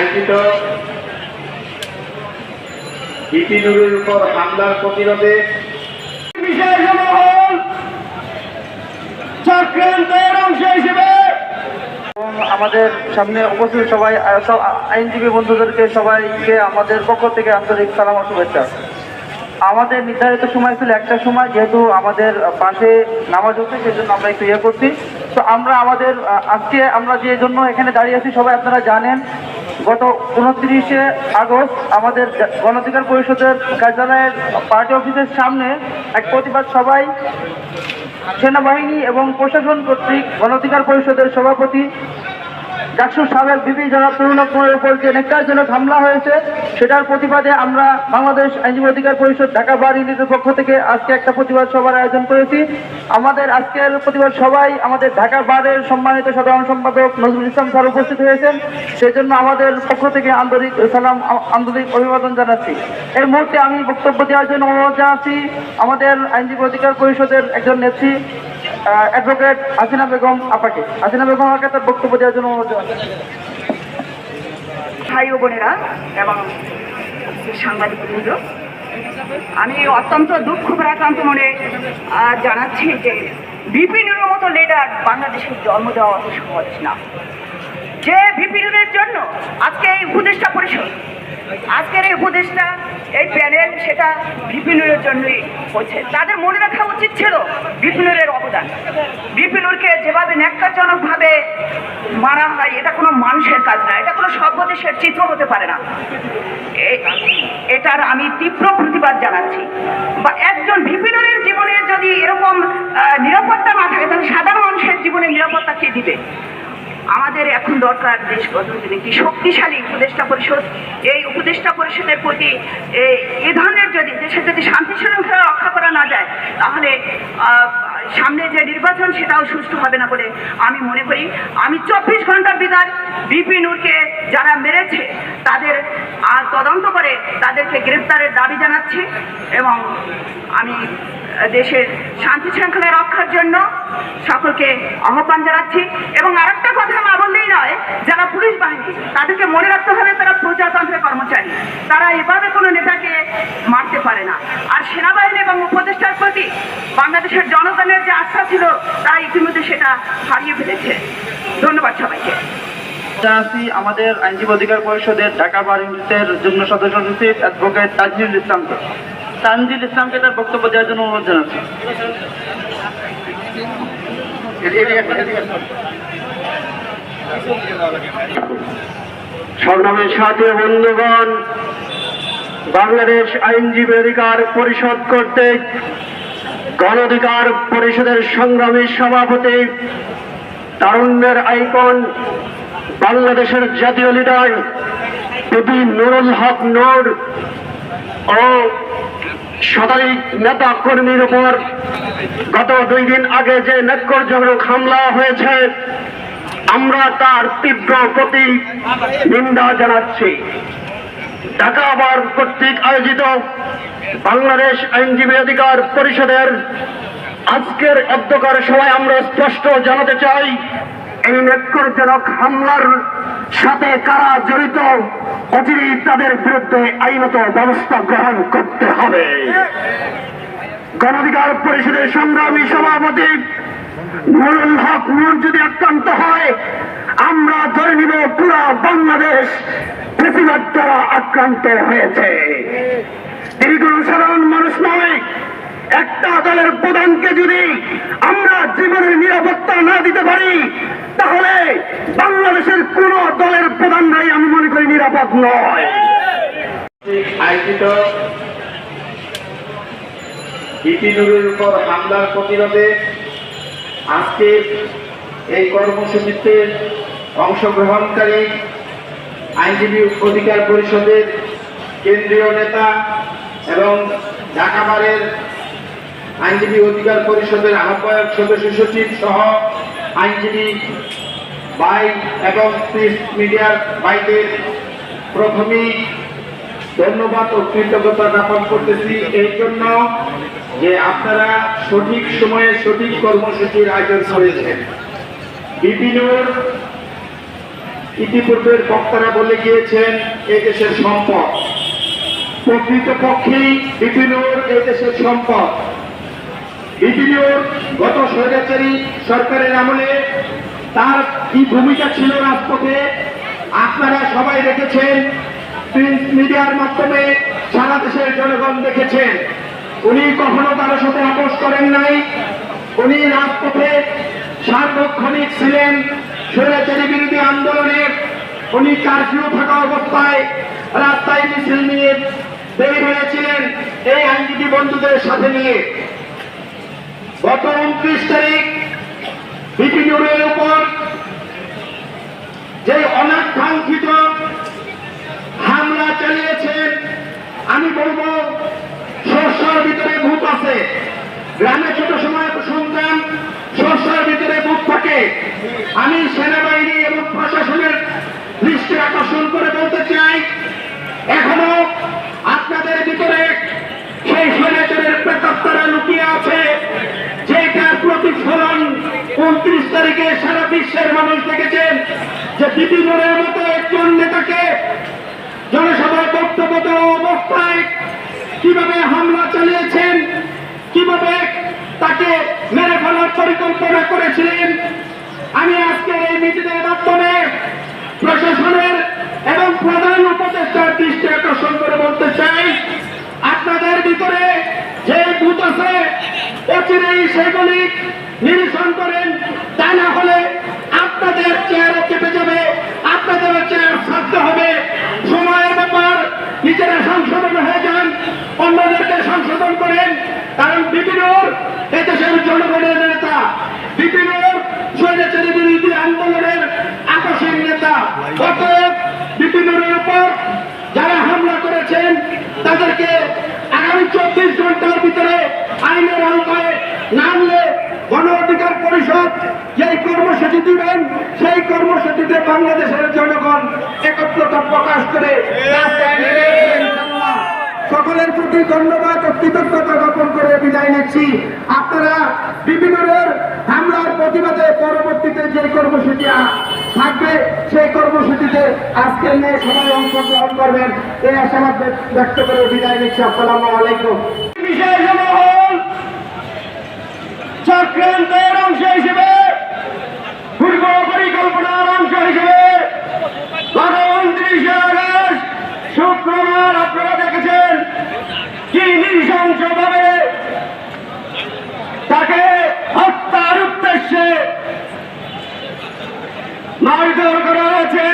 আয়োজিত বিপিনুরের উপর হামলার প্রতিরোধে বিশেষ মহল চক্রান্তের অংশ হিসেবে এবং আমাদের সামনে উপস্থিত সবাই সব আইনজীবী বন্ধুদেরকে সবাইকে আমাদের পক্ষ থেকে আন্তরিক সালাম ও শুভেচ্ছা। আমাদের নির্ধারিত সময় ছিল একটা সময় যেহেতু আমাদের পাশে নামাজ হচ্ছে সেই জন্য আমরা একটু ইয়ে করছি। তো আমরা আমাদের আজকে আমরা যে জন্য এখানে দাঁড়িয়ে আছি সবাই আপনারা জানেন গত উনত্রিশে আগস্ট আমাদের গণাধিকার পরিষদের কার্যালয়ের পার্টি অফিসের সামনে এক প্রতিবাদ সবাই সেনাবাহিনী এবং প্রশাসন কর্তৃক গণধিকার পরিষদের সভাপতি ডাকসুর সাবেক বিপি জনাব তরুণ কুমারের উপর যে নেকটারজনক হামলা হয়েছে, সেটার প্রতিবাদে আমরা বাংলাদেশ আইনজীবী অধিকার পরিষদ ঢাকা বার ইউনিটের পক্ষ থেকে আজকে একটা প্রতিবাদ সভার আয়োজন করেছি। আমাদের আজকের প্রতিবাদ সভায় আমাদের ঢাকা বারের সম্মানিত সাধারণ সম্পাদক নজরুল ইসলাম স্যার উপস্থিত হয়েছেন। সেই জন্য আমাদের পক্ষ থেকে আন্তরিক সালাম, আন্তরিক অভিবাদন জানাচ্ছি। এই মুহূর্তে আমি বক্তব্য দেওয়ার জন্য অনুরোধ জানাচ্ছি। আমাদের আইনজীবী অধিকার পরিষদের একজন নেত্রী অ্যাডভোকেট হাসিনা বেগম আপাকে। হাসিনা বেগম আপাকে তার বক্তব্য দেওয়ার জন্য অনুরোধ ভাই ও বোনেরা এবং সাংবাদিক বৃন্দ আমি অত্যন্ত দুঃখ প্রাক্রান্ত মনে জানাচ্ছি যে বিপিনুরের মতো লিডার বাংলাদেশের জন্ম দেওয়া সহজ না। যে বিপিনুরের জন্য আজকে আজকের এই উপদেষ্টা এই প্যানেল সেটা বিপিনুরের জন্যই হচ্ছে তাদের মনে রাখা উচিত ছিল বিপিনুরের অবদান। বিপিনুরকে যেভাবে ন্যাক্কারজনকভাবে মারা হয়, এটা কোনো মানুষের কাজ না, এটা কোনো সভ্য দেশের চিত্র হতে পারে না। এটার আমি তীব্র প্রতিবাদ জানাচ্ছি। বা একজন বিপিনুরের জীবনে যদি এরকম নিরাপত্তা না থাকে, তাহলে সাধারণ মানুষের জীবনে নিরাপত্তা কে দিবে? আমাদের এখন দরকার দেশ একটি শক্তিশালী উপদেষ্টা পরিষদ? এই উপদেষ্টা পরিষদের প্রতি এ- ধরনের যদি দেশে যদি শান্তি শৃঙ্খলা রক্ষা করা না যায়, তাহলে সামনে যে নির্বাচন সেটাও সুষ্ঠু হবে না বলে আমি মনে করি। আমি চব্বিশ ঘণ্টার বিদায় বিপি নূরকে যারা মেরেছে, তাদের আর তদন্ত করে তাদেরকে গ্রেপ্তারের দাবি জানাচ্ছি এবং আমি দেশের শান্তি শৃঙ্খলা রক্ষার জন্য সকলকে আহ্বান জানাচ্ছি। এবং আরেকটা কথা না বললেই নয়, যারা পুলিশ বাহিনী, তাদেরকে মনে রাখতে হবে তারা প্রজাতন্ত্রের কর্মচারী। তারা এভাবে কোনো নেতাকে মারতে পারে না। আর সেনাবাহিনী এবং উপদেষ্টার প্রতি বাংলাদেশের জনগণের যে আস্থা ছিল, তারা ইতিমধ্যে সেটা হারিয়ে ফেলেছে। ধন্যবাদ সবাইকে। আছি আমাদের আইনজীবী অধিকার পরিষদের ঢাকা বার ইউনিটের যুগ্ম সদস্য অ্যাডভোকেট তাজহিরুল ইসলামকে। তানজিল ইসলামকে তার বক্তব্য দেওয়ার জন্য অনুরোধ জানাচ্ছি। সংগ্রামের সাথে বন্ধুগণ, বাংলাদেশ আইনজীবী অধিকার পরিষদ কর্তৃক গণ অধিকার পরিষদের সংগ্রামী সভাপতি, তারুণ্যের আইকন, বাংলাদেশের জাতীয় লিডার পিপি নুরুল হক নূর ও শতাধিক নেতা কর্মীর উপর গত দুই দিন আগে যে নেকরজনক হামলা হয়েছে, আমরা তার তীব্র প্রতি নিন্দা জানাচ্ছি। ঢাকা আবার কর্তৃক আয়োজিত বাংলাদেশ আইনজীবী অধিকার পরিষদের আজকের অধ্যকার সভায় আমরা স্পষ্ট জানাতে চাই, এই নেকরজনক হামলার সাথে কারা জড়িত? অচিরেই তাদের বিরুদ্ধে আইনত ব্যবস্থা গ্রহণ করতে হবে। গণাধিকার পরিষদের সংগ্রামী সভাপতি নুরুল হক নূর যদি আক্রান্ত হয়। আমরা ধরে নিব পুরা বাংলাদেশ বেশিরভাগ দ্বারা আক্রান্ত হয়েছে। তিনি কোন সাধারণ মানুষ নয়। একটা দলের প্রধানকে যদি আমরা জীবনের নিরাপত্তা না দিতে পারি, তাহলে বাংলাদেশের কোন দলের প্রধানরাই আমি মনে নিরাপদ নয়। বিপিনুরের উপর হামলার প্রতিরোধে আজকের এই কর্মসূচিতে অংশগ্রহণকারী আইনজীবী অধিকার পরিষদের কেন্দ্রীয় নেতা এবং ঢাকাবারের আইনজীবী অধিকার পরিষদের আহ্বায়ক সদস্য সচিব সহ আইনজীবী ভাই এবং মিডিয়ার ভাইদের প্রথমেই ধন্যবাদ ও কৃতজ্ঞতা জ্ঞাপন করতেছি এই জন্য যে আপনারা সঠিক সময়ে সঠিক কর্মসূচির আয়োজন করেছেন। বিপিনুর ইতিপূর্বের বক্তারা বলে গিয়েছেন এই দেশের সম্পদ। প্রকৃতপক্ষেই বিপিনুর এই দেশের সম্পদ। বিপিনুর গত স্বৈরাচারী সরকারের আমলে তার কি ভূমিকা ছিল রাজপথে আপনারা সবাই দেখেছেন প্রিন্ট মিডিয়ার মাধ্যমে সারা দেশের জনগণ দেখেছেন উনি কখনো কারও সাথে আপোষ করেন নাই। উনি রাজপথে সার্বক্ষণিক ছিলেন স্বৈরাচারী বিরোধী আন্দোলনের উনি কারফিউ থাকা অবস্থায় রাস্তায় মিছিল নিয়ে বের হয়েছিলেন এই আইনজীবী বন্ধুদের সাথে নিয়ে। গত উনত্রিশ তারিখ বিপিনুরের উপর যে অনাকাঙ্ক্ষিত হামলা চালিয়েছেন, আমি বলব শস্যর ভিতরে ভূত আছে। গ্রামে ছোট সময় সন্তান শস্যর ভিতরে ভূত থাকে। আমি সেনাবাহিনী এবং প্রশাসনের দৃষ্টি আকর্ষণ করে বলতে চাই, এখনও আপনাদের ভিতরে সেই স্বৈরাচারের প্রেতাত্মারা লুকিয়ে আছে, যেটার প্রতিফলন উনত্রিশ তারিখে সারা বিশ্বের মানুষ দেখেছেন যে মতো একজন নেতাকে জনসভায় বক্তব্য দেওয়া অবস্থায় কীভাবে হামলা চালিয়েছেন, কীভাবে তাকে মেরে ফেলার পরিকল্পনা করেছিলেন, আমি আজকে এই মিটিংয়ের মাধ্যমে প্রশাসনের এবং প্রধান উপদেষ্টার দৃষ্টি আকর্ষণ করে বলতে চাই, আপনাদের ভিতরে যে ভূত আছে, অচিরেই সেগুলি নিরসন করেন, তা না হলে বিপিনুর এদেশের জনগণের নেতা বিপিনুর স্বৈরাচারী বিরোধী আন্দোলনের আকর্ষণ নেতা অতএব বিপিনুরের উপর যারা হামলা করেছেন, তাদেরকে আগামী চব্বিশ ঘণ্টার ভিতরে আইনের আওতায় নামলে গণ অধিকার পরিষদ যেই কর্মসূচি দিবেন, সেই কর্মসূচিতে বাংলাদেশের জনগণ একত্রতা প্রকাশ করে রাস্তায় নেমে। সকলের প্রতি ধন্যবাদ ও কৃতজ্ঞতা জ্ঞাপন করে বিদায় নিচ্ছি। আপনারা বিভিন্নের হামলার প্রতিবাদে পরবর্তীতে যে কর্মসূচি থাকবে, সেই কর্মসূচিতে আজকের নিয়ে সবাই অংশগ্রহণ করবেন। এই আশাবাদ ব্যক্ত- করে বিদায় নিচ্ছি। আসসালামু আলাইকুম। চক্রান্তের অংশ হিসেবে পূর্ব পরিকল্পনার অংশ হিসেবে গত উনত্রিশে আগস্ট শুক্রবার আপনারা দেখেছেন কি নৃশংসভাবে তাকে হত্যার উদ্দেশ্যে মারধর করা হয়েছে।